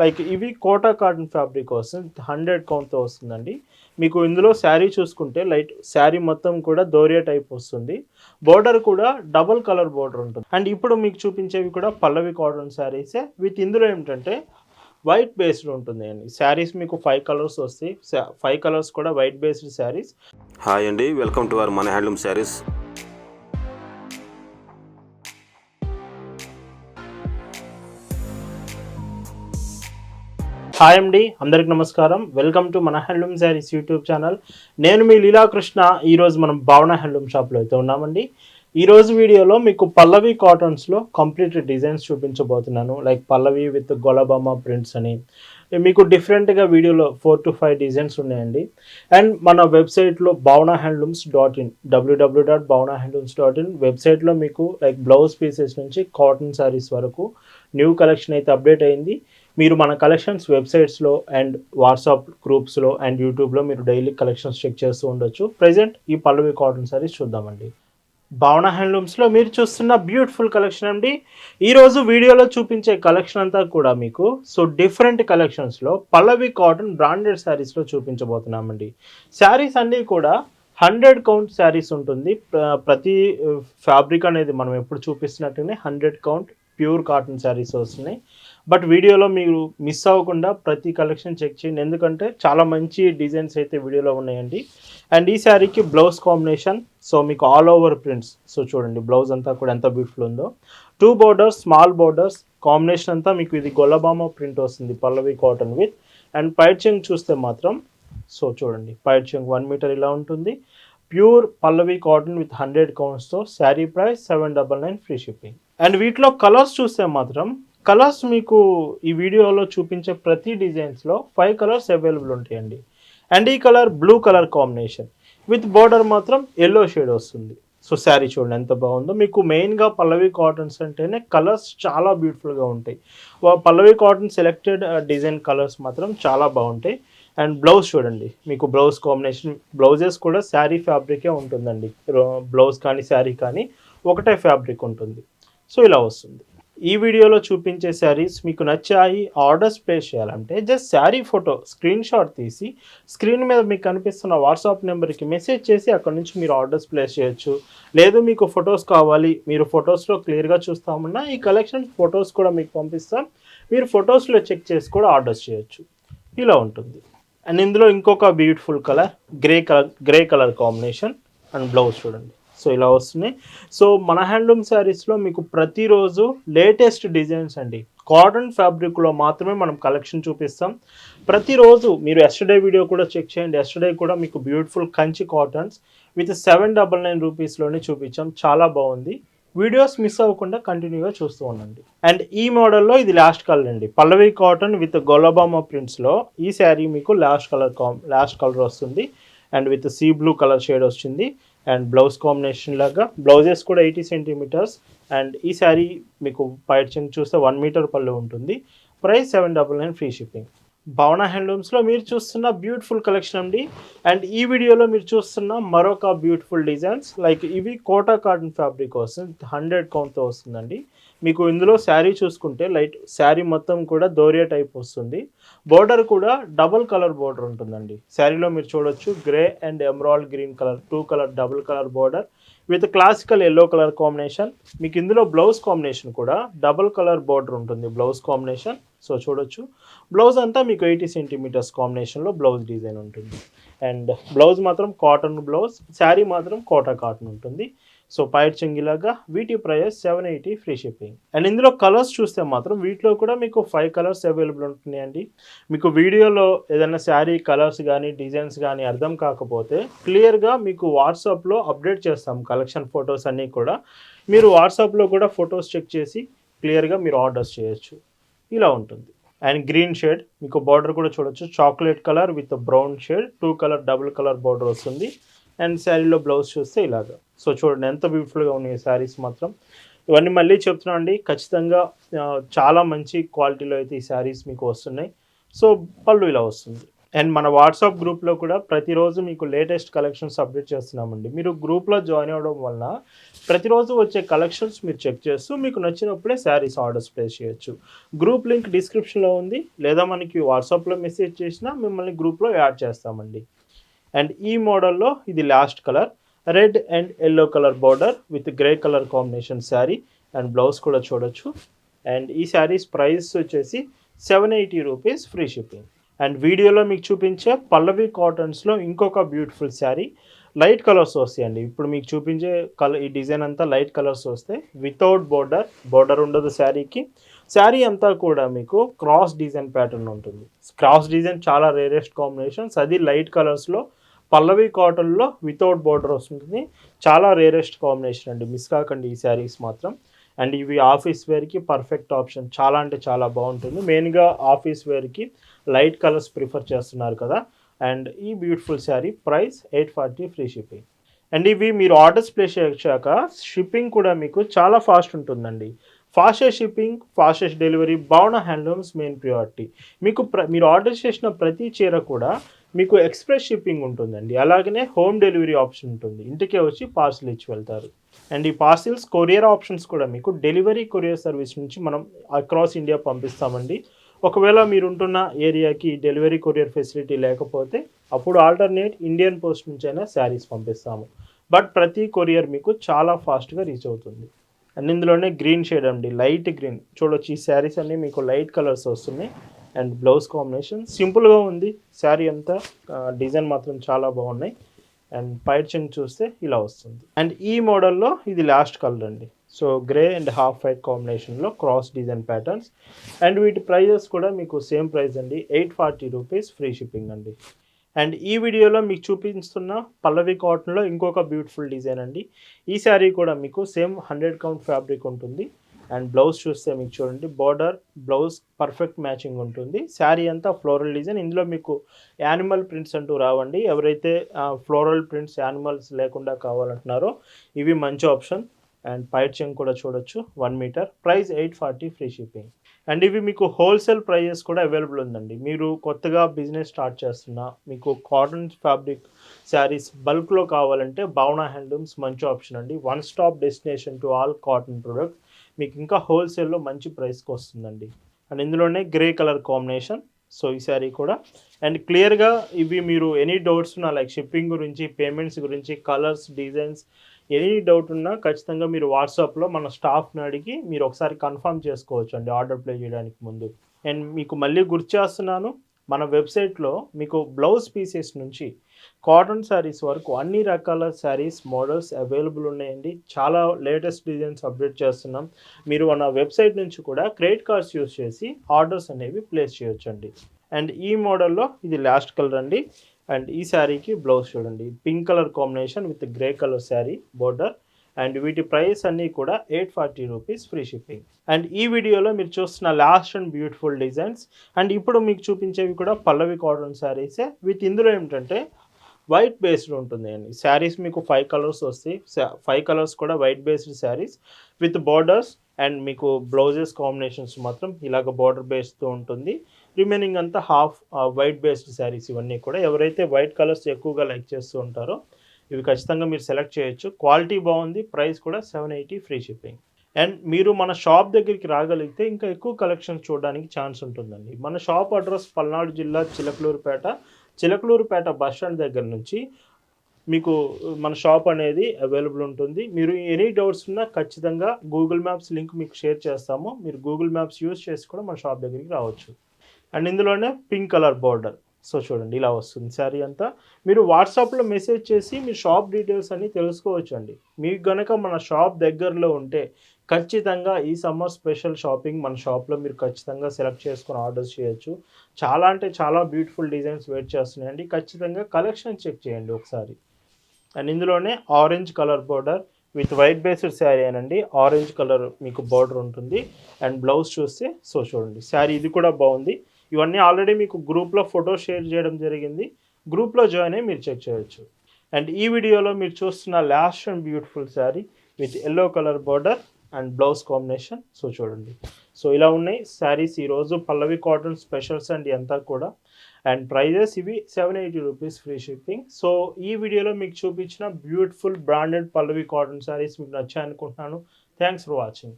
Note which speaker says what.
Speaker 1: Like ఇవి Kota cotton fabric వస్తుంది hundred కౌంట్తో వస్తుందండి. మీకు ఇందులో శారీ చూసుకుంటే లైట్ శారీ మొత్తం కూడా దోరియా టైప్ వస్తుంది. బోర్డర్ కూడా డబుల్ కలర్ బోర్డర్ ఉంటుంది. అండ్ ఇప్పుడు మీకు చూపించేవి కూడా పల్లవి కాటన్ శారీసే విత్ ఇందులో ఏమిటంటే వైట్ బేస్డ్ ఉంటుంది అండి. శారీస్ మీకు ఫైవ్ కలర్స్ వస్తాయి. ఫైవ్ కలర్స్ కూడా వైట్ బేస్డ్ శారీస్
Speaker 2: హాయ్ అండి వెల్కమ్ టు అవర్ మన హ్యాండ్లూమ్ శారీస్
Speaker 1: హాయ్ అండి అందరికి నమస్కారం. వెల్కమ్ టు మన హ్యాండ్లూమ్ శారీస్ యూట్యూబ్ ఛానల్. నేను మీ లీలాకృష్ణ. ఈరోజు మనం భావన హ్యాండ్లూమ్ షాప్లో అయితే ఉన్నామండి. ఈరోజు వీడియోలో మీకు పల్లవి కాటన్స్లో కంప్లీట్ డిజైన్స్ చూపించబోతున్నాను. Like Pallavi with Gollabhama prints అని. మీకు డిఫరెంట్గా వీడియోలో ఫోర్ టు ఫైవ్ డిజైన్స్ ఉన్నాయండి. అండ్ మన వెబ్సైట్లో Bhavana handlooms dot in W W dot Bhavana handlooms dot in వెబ్సైట్లో మీకు లైక్ బ్లౌజ్ పీసెస్ నుంచి కాటన్ శారీస్ వరకు న్యూ కలెక్షన్ అయితే అప్డేట్ అయింది. మీరు మన కలెక్షన్స్ వెబ్సైట్స్లో అండ్ వాట్సాప్ గ్రూప్స్లో అండ్ యూట్యూబ్లో మీరు డైలీ కలెక్షన్స్ చెక్ చేస్తూ ఉండొచ్చు. ప్రజెంట్ ఈ పల్లవి కాటన్ సారీస్ చూద్దామండి. భావన హ్యాండ్లూమ్స్లో మీరు చూస్తున్న బ్యూటిఫుల్ కలెక్షన్ అండి. ఈరోజు వీడియోలో చూపించే కలెక్షన్ అంతా కూడా మీకు. సో డిఫరెంట్ కలెక్షన్స్లో పల్లవి కాటన్ బ్రాండెడ్ శారీస్లో చూపించబోతున్నామండి. శారీస్ అన్నీ కూడా హండ్రెడ్ కౌంట్ శారీస్ ఉంటుంది. ప్రతి uh, ఫ్యాబ్రిక్ అనేది మనం ఎప్పుడు చూపిస్తున్నట్టుగానే hundred count pure cotton saris వస్తున్నాయి. బట్ వీడియోలో మీరు మిస్ అవ్వకుండా ప్రతి కలెక్షన్ చెక్ చేయండి. ఎందుకంటే చాలా మంచి డిజైన్స్ అయితే వీడియోలో ఉన్నాయండి. అండ్ ఈ శారీకి బ్లౌజ్ కాంబినేషన్ సో మీకు ఆల్ ఓవర్ ప్రింట్స్ సో చూడండి బ్లౌజ్ అంతా కూడా ఎంత బ్యూటిఫుల్ ఉందో. Two borders small borders combination అంతా మీకు ఇది గొల్లబామ ప్రింట్ వస్తుంది పల్లవి కాటన్ విత్ అండ్ పైర్చింగ్ చూస్తే మాత్రం సో చూడండి పైట్ వన్ మీటర్ ఇలా ఉంటుంది. Pure Pallavi cotton with hundred కౌంట్స్తో sari price seven double nine free shipping and వీటిలో కలర్స్ చూస్తే మాత్రం కలర్స్ మీకు ఈ వీడియోలో చూపించే ప్రతి డిజైన్స్లో ఫైవ్ కలర్స్ అవైలబుల్ ఉంటాయండి. అండ్ ఈ colour blue colour combination with border మాత్రం ఎల్లో షేడ్ వస్తుంది. సో శారీ చూడండి ఎంత బాగుందో. మీకు మెయిన్గా పల్లవి కాటన్స్ అంటేనే కలర్స్ చాలా బ్యూటిఫుల్గా ఉంటాయి. Pallavi cotton selected design colours మాత్రం చాలా బాగుంటాయి. అండ్ బ్లౌజ్ చూడండి. మీకు బ్లౌజ్ కాంబినేషన్ బ్లౌజెస్ కూడా శారీ ఫ్యాబ్రికే ఉంటుందండి. బ్లౌజ్ కానీ శారీ కానీ ఒకటే ఫ్యాబ్రిక్ ఉంటుంది. సో ఇలా వస్తుంది. ఈ వీడియోలో చూపించే శారీస్ మీకు నచ్చాయి ఆర్డర్స్ ప్లేస్ చేయాలంటే just sari photo screen shot తీసి స్క్రీన్ మీద మీకు కనిపిస్తున్న వాట్సాప్ నెంబర్కి మెసేజ్ చేసి అక్కడ నుంచి మీరు ఆర్డర్స్ ప్లేస్ చేయొచ్చు. లేదు మీకు ఫొటోస్ కావాలి మీరు ఫొటోస్లో క్లియర్గా చూస్తామన్నా ఈ కలెక్షన్ ఫొటోస్ కూడా మీకు పంపిస్తాం. మీరు ఫొటోస్లో చెక్ చేసి కూడా ఆర్డర్స్ చేయొచ్చు. ఇలా ఉంటుంది. అండ్ ఇందులో ఇంకొక beautiful colour grey colour grey colour combination and blouse చూడండి. సో ఇలా వస్తున్నాయి. సో మన హ్యాండ్లూమ్ శారీస్లో మీకు ప్రతిరోజు లేటెస్ట్ డిజైన్స్ అండి. కాటన్ ఫ్యాబ్రిక్లో మాత్రమే మనం కలెక్షన్ చూపిస్తాం. ప్రతిరోజు మీరు ఎస్టర్డే వీడియో కూడా చెక్ చేయండి. ఎస్టర్డే కూడా మీకు beautiful Kanchi cottons with seven double nine రూపీస్లోనే చూపించాం. చాలా బాగుంది. వీడియోస్ మిస్ అవ్వకుండా కంటిన్యూగా చూస్తూ ఉండండి. అండ్ ఈ మోడల్లో ఇది లాస్ట్ కలర్ అండి. పల్లవి కాటన్ విత్ గొలబామా ప్రింట్స్లో ఈ శారీ మీకు లాస్ట్ కలర్ కామ్ లాస్ట్ కలర్ వస్తుంది. And with sea blue colour shade వచ్చింది అండ్ బ్లౌజ్ కాంబినేషన్ లాగా. బ్లౌజెస్ కూడా ఎయిటీ సెంటీమీటర్స్ అండ్ ఈ శారీ మీకు పైచింగ్ చూస్తే వన్ మీటర్ పళ్ళు ఉంటుంది. Price seven double nine free shipping. Bhavana హ్యాండ్లూమ్స్లో మీరు చూస్తున్న బ్యూటిఫుల్ కలెక్షన్ అండి. అండ్ ఈ వీడియోలో మీరు చూస్తున్న మరొక బ్యూటిఫుల్ డిజైన్స్ లైక్ ఇవి కోటా కాటన్ ఫ్యాబ్రిక్ వస్తుంది హండ్రెడ్ కౌంట్తో వస్తుందండి. మీకు ఇందులో శారీ చూసుకుంటే లైట్ శారీ మొత్తం కూడా దోరియా టైప్ వస్తుంది. బోర్డర్ కూడా డబుల్ కలర్ బోర్డర్ ఉంటుందండి. శారీలో మీరు చూడొచ్చు grey and emerald green colour two colour double colour border with classical yellow colour combination. మీకు ఇందులో బ్లౌజ్ కాంబినేషన్ కూడా డబుల్ కలర్ బోర్డర్ ఉంటుంది బ్లౌజ్ కాంబినేషన్. సో చూడొచ్చు. బ్లౌజ్ అంతా మీకు ఎయిటీ సెంటీమీటర్స్ కాంబినేషన్లో బ్లౌజ్ డిజైన్ ఉంటుంది. అండ్ బ్లౌజ్ మాత్రం కాటన్ బ్లౌజ్ శారీ మాత్రం కోటా కాటన్ ఉంటుంది. సో పైట్ చెంగిలాగా వీటి price seven eighty free shipping and ఇందులో కలర్స్ చూస్తే మాత్రం వీటిలో కూడా మీకు ఫైవ్ కలర్స్ అవైలబుల్ ఉంటున్నాయండి. మీకు వీడియోలో ఏదైనా శారీ కలర్స్ కానీ డిజైన్స్ కానీ అర్థం కాకపోతే క్లియర్గా మీకు వాట్సాప్లో అప్డేట్ చేస్తాం కలెక్షన్ ఫొటోస్ అన్నీ కూడా. మీరు వాట్సాప్లో కూడా ఫొటోస్ చెక్ చేసి క్లియర్గా మీరు ఆర్డర్స్ చేయొచ్చు. ఇలా ఉంటుంది. అండ్ గ్రీన్ షేడ్ మీకు బార్డర్ కూడా చూడొచ్చు. Chocolate colour with brown shade two colour double colour border వస్తుంది. అండ్ శారీలో బ్లౌజ్ చూస్తే ఇలాగా. సో చూడండి ఎంత బ్యూటిఫుల్గా ఉన్నాయి శారీస్ మాత్రం. ఇవన్నీ మళ్ళీ చెప్తున్నా అండి. ఖచ్చితంగా చాలా మంచి క్వాలిటీలో అయితే ఈ శారీస్ మీకు వస్తున్నాయి. సో పళ్ళు ఇలా వస్తుంది. అండ్ మన వాట్సాప్ గ్రూప్లో కూడా ప్రతిరోజు మీకు లేటెస్ట్ కలెక్షన్స్ అప్డేట్ చేస్తున్నామండి. మీరు గ్రూప్లో జాయిన్ అవ్వడం వలన ప్రతిరోజు వచ్చే కలెక్షన్స్ మీరు చెక్ చేస్తూ మీకు నచ్చినప్పుడే శారీస్ ఆర్డర్స్ ప్లేస్ చేయొచ్చు. గ్రూప్ లింక్ డిస్క్రిప్షన్లో ఉంది. లేదా మనకి వాట్సాప్లో మెసేజ్ చేసినా మిమ్మల్ని గ్రూప్లో యాడ్ చేస్తామండి. అండ్ ఈ మోడల్లో ఇది last colour red and yellow colour border with grey colour combination sari and blouse కూడా చూడొచ్చు. అండ్ ఈ శారీస్ ప్రైస్ వచ్చేసి seven eighty rupees free shipping and వీడియోలో మీకు చూపించే పల్లవి కాటన్స్లో ఇంకొక బ్యూటిఫుల్ శారీ లైట్ కలర్స్ వస్తాయండి ఇప్పుడు మీకు చూపించే కలర్ ఈ డిజైన్ అంతా లైట్ కలర్స్ వస్తాయి వితౌట్ బోర్డర్ బోర్డర్ ఉండదు శారీకి శారీ అంతా కూడా మీకు క్రాస్ డిజైన్ ప్యాటర్న్ ఉంటుంది. క్రాస్ డిజైన్ చాలా రేరెస్ట్ కాంబినేషన్స్ అది లైట్ కలర్స్లో పల్లవి కాటన్లో వితౌట్ బోర్డర్ వస్తుంది చాలా రేరెస్ట్ కాంబినేషన్ అండి. మిస్ కాకండి ఈ శారీస్ మాత్రం. అండ్ ఇవి ఆఫీస్ వేర్కి పర్ఫెక్ట్ ఆప్షన్ చాలా అంటే చాలా బాగుంటుంది. మెయిన్గా ఆఫీస్ వేర్కి లైట్ కలర్స్ ప్రిఫర్ చేస్తున్నారు కదా. అండ్ ఈ beautiful sari price eight forty free shipping and ఇవి మీరు ఆర్డర్స్ ప్లేస్ చేశాక షిప్పింగ్ కూడా మీకు చాలా ఫాస్ట్ ఉంటుందండి. ఫాస్టెస్ట్ షిప్పింగ్ ఫాస్టెస్ట్ డెలివరీ బాగున్న హ్యాండ్లూమ్స్ మెయిన్ ప్రియారిటీ మీకు ప్ర మీరు ఆర్డర్ చేసిన ప్రతి చీర కూడా మీకు ఎక్స్ప్రెస్ షిప్పింగ్ ఉంటుందండి. అలాగనే హోమ్ డెలివరీ ఆప్షన్ ఉంటుంది. ఇంటికే వచ్చి పార్సిల్ ఇచ్చి వెళ్తారు. అండ్ ఈ పార్సిల్స్ కొరియర్ ఆప్షన్స్ కూడా మీకు డెలివరీ కొరియర్ సర్వీస్ నుంచి మనం అక్రాస్ ఇండియా పంపిస్తామండి. ఒకవేళ మీరు ఉంటున్న ఏరియాకి డెలివరీ కొరియర్ ఫెసిలిటీ లేకపోతే అప్పుడు ఆల్టర్నేట్ ఇండియన్ పోస్ట్ నుంచి అయినా శారీస్ పంపిస్తాము. బట్ ప్రతి కొరియర్ మీకు చాలా ఫాస్ట్గా రీచ్ అవుతుంది. అండ్ ఇందులోనే గ్రీన్ షేడ్ అండి. లైట్ గ్రీన్ చూడొచ్చు ఈ శారీస్ అన్నీ మీకు లైట్ కలర్స్ వస్తున్నాయి. And blouse combination. సింపుల్గా ఉంది. శారీ అంతా డిజైన్ మాత్రం చాలా బాగున్నాయి. అండ్ పైట్ చెంగ్ చూస్తే ఇలా వస్తుంది. అండ్ ఈ మోడల్లో ఇది లాస్ట్ కలర్ అండి. So grey and half white కాంబినేషన్లో క్రాస్ డిజైన్ ప్యాటర్న్స్. అండ్ వీటి ప్రైజెస్ కూడా మీకు సేమ్ ప్రైస్ అండి. Eight forty rupees free shipping అండి. అండ్ ఈ వీడియోలో మీకు చూపిస్తున్న పల్లవి కాటన్లో ఇంకొక బ్యూటిఫుల్ డిజైన్ అండి. ఈ శారీ కూడా మీకు సేమ్ హండ్రెడ్ కౌంట్ ఫ్యాబ్రిక్ ఉంటుంది. అండ్ బ్లౌజ్ చూస్తే మీకు చూడండి బార్డర్ బ్లౌజ్ పర్ఫెక్ట్ మ్యాచింగ్ ఉంటుంది. శారీ అంతా ఫ్లోరల్ డిజైన్ ఇందులో మీకు యానిమల్ ప్రింట్స్ అంటూ రావండి. ఎవరైతే ఫ్లోరల్ ప్రింట్స్ యానిమల్స్ లేకుండా కావాలంటున్నారో ఇవి మంచి ఆప్షన్ అండ్ పైట్ చెంగ్ కూడా చూడొచ్చు one metre price eight forty free shipping and ఇవి మీకు హోల్సేల్ ప్రైజెస్ కూడా అవైలబుల్ ఉందండి. మీరు కొత్తగా బిజినెస్ స్టార్ట్ చేస్తున్నా మీకు కాటన్ ఫ్యాబ్రిక్ శారీస్ బల్క్లో కావాలంటే భావన హ్యాండ్లూమ్స్ మంచి ఆప్షన్ అండి. One stop destination to all cotton products మీకు ఇంకా హోల్సేల్లో మంచి ప్రైస్కి వస్తుందండి అండ్ ఇందులోనే గ్రే కలర్ కాంబినేషన్. సో ఈ శారీ కూడా. అండ్ క్లియర్గా ఇవి మీరు ఎనీ డౌట్స్ ఉన్నా లైక్ షిప్పింగ్ గురించి పేమెంట్స్ గురించి కలర్స్ డిజైన్స్ ఎనీ డౌట్ ఉన్నా ఖచ్చితంగా మీరు వాట్సాప్లో మన స్టాఫ్ని అడిగి మీరు ఒకసారి కన్ఫర్మ్ చేసుకోవచ్చు అండి ఆర్డర్ ప్లే చేయడానికి ముందు. అండ్ మీకు మళ్ళీ గుర్తు చేస్తున్నాను మన వెబ్సైట్లో మీకు బ్లౌజ్ పీసెస్ నుంచి కాటన్ శారీస్ వరకు అన్ని రకాల శారీస్ మోడల్స్ అవైలబుల్ ఉన్నాయండి. చాలా లేటెస్ట్ డిజైన్స్ అప్డేట్ చేస్తున్నాం. మీరు మన వెబ్సైట్ నుంచి కూడా క్రెడిట్ కార్డ్స్ యూస్ చేసి ఆర్డర్స్ అనేవి ప్లేస్ చేయొచ్చండి. అండ్ ఈ మోడల్లో ఇది లాస్ట్ కలర్ అండి. అండ్ ఈ శారీకి బ్లౌజ్ చూడండి. Pink colour combination with grey colour sari border. And వీటి ప్రైస్ అన్నీ కూడా eight forty rupees free shipping. And ఈ వీడియోలో మీరు చూస్తున్న last and beautiful designs and ఇప్పుడు మీకు చూపించేవి కూడా పల్లవి కాటన్ శారీసే విత్ ఇందులో ఏమిటంటే వైట్ బేస్డ్ ఉంటుంది అండి. శారీస్ మీకు ఫైవ్ కలర్స్ వస్తాయి. ఫైవ్ కలర్స్ కూడా white based saris with borders and మీకు బ్లౌజెస్ కాంబినేషన్స్ మాత్రం ఇలాగ బార్డర్ బేస్తో ఉంటుంది. రిమైనింగ్ అంతా హాఫ్ వైట్ బేస్డ్ శారీస్ ఇవన్నీ కూడా. ఎవరైతే వైట్ కలర్స్ ఎక్కువగా లైక్ చేస్తూ ఉంటారో ఇవి ఖచ్చితంగా మీరు సెలెక్ట్ చేయొచ్చు. క్వాలిటీ బాగుంది ప్రైస్ కూడా seven eighty free shipping. And మీరు మన షాప్ దగ్గరికి రాగలిగితే ఇంకా ఎక్కువ కలెక్షన్ చూడడానికి ఛాన్స్ ఉంటుందండి. మన షాప్ అడ్రస్ పల్నాడు జిల్లా చిలకలూరుపేట. చిలకలూరుపేట బస్ స్టాండ్ దగ్గర నుంచి మీకు మన షాప్ అనేది అవైలబుల్ ఉంటుంది. మీరు ఎనీ డౌట్స్ ఉన్నా ఖచ్చితంగా గూగుల్ మ్యాప్స్ లింక్ మీకు షేర్ చేస్తాము. మీరు గూగుల్ మ్యాప్స్ యూస్ చేసి కూడా మన షాప్ దగ్గరికి రావచ్చు. అండ్ ఇందులోనే పింక్ కలర్ బార్డర్. సో చూడండి ఇలా వస్తుంది శారీ అంతా. మీరు వాట్సాప్లో మెసేజ్ చేసి మీ షాప్ డీటెయిల్స్ అన్ని తెలుసుకోవచ్చు అండి మీకు గనక మన షాప్ దగ్గరలో ఉంటే ఖచ్చితంగా ఈ సమ్మర్ స్పెషల్ షాపింగ్ మన షాప్లో మీరు ఖచ్చితంగా సెలెక్ట్ చేసుకొని ఆర్డర్స్ చేయొచ్చు. చాలా అంటే చాలా బ్యూటిఫుల్ డిజైన్స్ వెయిట్ చేస్తున్నాయండి. ఖచ్చితంగా కలెక్షన్ చెక్ చేయండి ఒకసారి. అండ్ ఇందులోనే orange colour border with white based sari అనండి. ఆరెంజ్ కలర్ మీకు బార్డర్ ఉంటుంది. అండ్ బ్లౌజ్ చూస్తే సో చూడండి శారీ ఇది కూడా బాగుంది. ఇవన్నీ ఆల్రెడీ మీకు గ్రూప్లో ఫోటో షేర్ చేయడం జరిగింది. గ్రూప్లో జాయిన్ అయ్యి మీరు చెక్ చేయొచ్చు. అండ్ ఈ వీడియోలో మీరు చూస్తున్న last and beautiful sari with yellow colour border and blouse combination. So చూడండి. సో ఇలా ఉన్నాయి శారీస్ ఈరోజు పల్లవి కాటన్ స్పెషల్స్ అండ్ అంతా కూడా. అండ్ ప్రైజెస్ ఇవి seven eighty rupees free shipping. So ఈ వీడియోలో మీకు చూపించిన beautiful branded Pallavi cotton saris మీకు నచ్చాయనుకుంటున్నాను. Thanks for watching.